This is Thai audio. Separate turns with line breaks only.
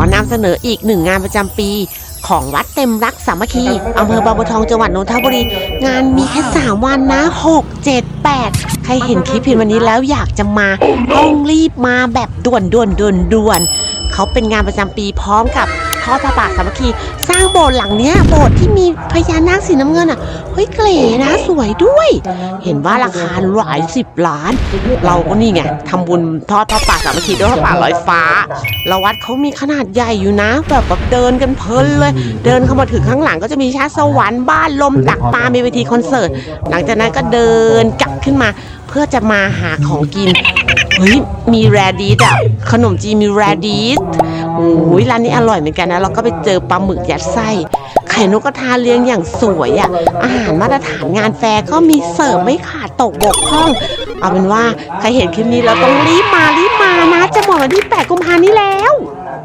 อนำเสนออีกหนึ่งงานประจำปี ของวัดเต็มรักสามัคคีอำเภอบางบัวทองจังหวัดนนทบุรี งานมีแค่สามวันนะหกเจ็ดแปดใครเห็นคลิปเห็นวันนี้แล้วอยากจะมาต้องรีบมาแบบด่วนด่วนด่วนด่วนเขาเป็นงานประจำปีพร้อมกับ ทอดพระป่าสามัคคี สร้างโบสถ์หลังเนี้ยโบสถ์ที่มีพญานาคสีน้ำเงินอะเฮ้ยเก๋นะสวยด้วย เห็นว่าราคาหลายสิบล้าน เราก็นี่ไงทำบุญทอดพระป่าสามัคคีด้วยพระป่าลอยฟ้าแล้ววัดเขามีขนาดใหญ่อยู่นะ แบบแบบเดินกันเพลินเลย เดินเข้ามาถึงข้างหลังก็จะมีชาสวรรค์บ้านลมตักปลามีเวทีคอนเสิร์ตหลังจากนั้นก็เดินกลับขึ้นมาเพื่อจะมาหาของกินเฮ้ยมีแรดิสอะขนมจีนมีแรดิส อ้ยร้านนี้อร่อยเหมือนกันนะ เราก็ไปเจอปลาหมึกยัดไส้ไข่นกกระทาเลี้ยงอย่างสวยอะ อาหารมาตรฐานงานแฟร์ก็มีเสิร์ฟไม่ขาดตกบกพร่อง เอาเป็นว่าใครเห็นคลิปนี้เราต้องรีบมารีบมานะ จะหมดวันที่ 8 กุมภานี้แล้ว